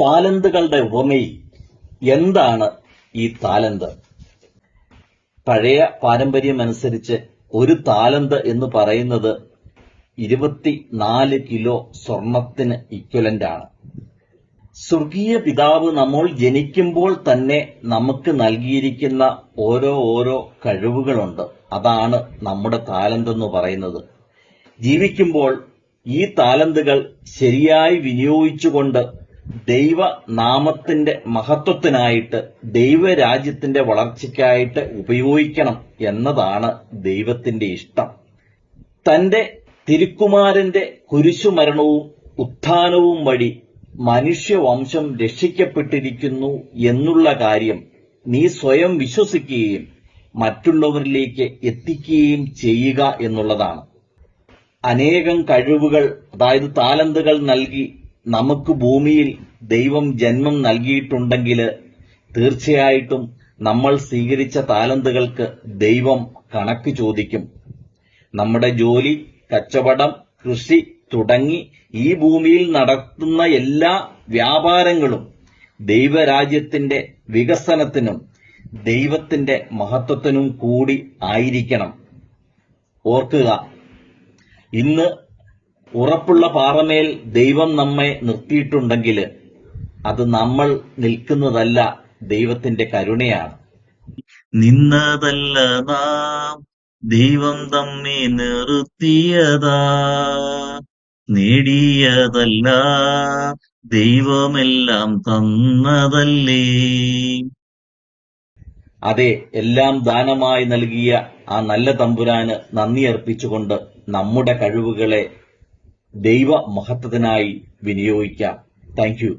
താലന്തുകളുടെ ഉപമയിൽ എന്താണ് ഈ താലന്ത്? പഴയ പാരമ്പര്യം അനുസരിച്ച് ഒരു താലന്ത് എന്ന് പറയുന്നത് ഇരുപത്തിനാല് കിലോ സ്വർണത്തിന് ഇക്വലന്റ് ആണ്. സ്വർഗീയ പിതാവ് നമ്മൾ ജനിക്കുമ്പോൾ തന്നെ നമുക്ക് നൽകിയിരിക്കുന്ന ഓരോ ഓരോ കഴിവുകളുണ്ട്. അതാണ് നമ്മുടെ താലന്ത് എന്ന് പറയുന്നത്. ജീവിക്കുമ്പോൾ ഈ താലന്തുകൾ ശരിയായി വിനിയോഗിച്ചുകൊണ്ട് ദൈവനാമത്തിന്റെ മഹത്വത്തിനായിട്ട് ദൈവരാജ്യത്തിന്റെ വളർച്ചയ്ക്കായിട്ട് ഉപയോഗിക്കണം എന്നതാണ് ദൈവത്തിന്റെ ഇഷ്ടം. തന്റെ തിരുക്കുമാരന്റെ കുരിശുമരണവും ഉത്ഥാനവും വഴി മനുഷ്യവംശം രക്ഷിക്കപ്പെട്ടിരിക്കുന്നു എന്നുള്ള കാര്യം നീ സ്വയം വിശ്വസിക്കുകയും മറ്റുള്ളവരിലേക്ക് എത്തിക്കുകയും ചെയ്യുക എന്നുള്ളതാണ്. അനേകം കഴിവുകൾ അതായത് താലന്തുകൾ നൽകി നമുക്ക് ഭൂമിയിൽ ദൈവം ജന്മം നൽകിയിട്ടുണ്ടെങ്കിൽ തീർച്ചയായിട്ടും നമ്മൾ സ്വീകരിച്ച താലന്തുകൾക്ക് ദൈവം കണക്ക് ചോദിക്കും. നമ്മുടെ ജോലി കച്ചവടം കൃഷി തുടങ്ങി ഈ ഭൂമിയിൽ നടത്തുന്ന എല്ലാ വ്യാപാരങ്ങളും ദൈവരാജ്യത്തിന്റെ വികസനത്തിനും ദൈവത്തിന്റെ മഹത്വത്തിനും കൂടി ആയിരിക്കണം. ഓർക്കുക ഇന്ന് ഉറപ്പുള്ള പാറമേൽ ദൈവം നമ്മെ നിർത്തിയിട്ടുണ്ടെങ്കിൽ അത് നമ്മൾ നിൽക്കുന്നതല്ല ദൈവത്തിന്റെ കരുണയാണ്. നിന്നതല്ല നാം ദൈവം തമ്മെ നിർത്തിയതാ. നേടിയതല്ല ദൈവമെല്ലാം തന്നതല്ലേ. അതെ എല്ലാം ദാനമായി നൽകിയ ആ നല്ല തമ്പുരാന് നന്ദി അർപ്പിച്ചുകൊണ്ട് നമ്മുടെ കഴിവുകളെ ദൈവ മഹത്വത്തിനായി വിനിയോഗിക്കാം താങ്ക് യു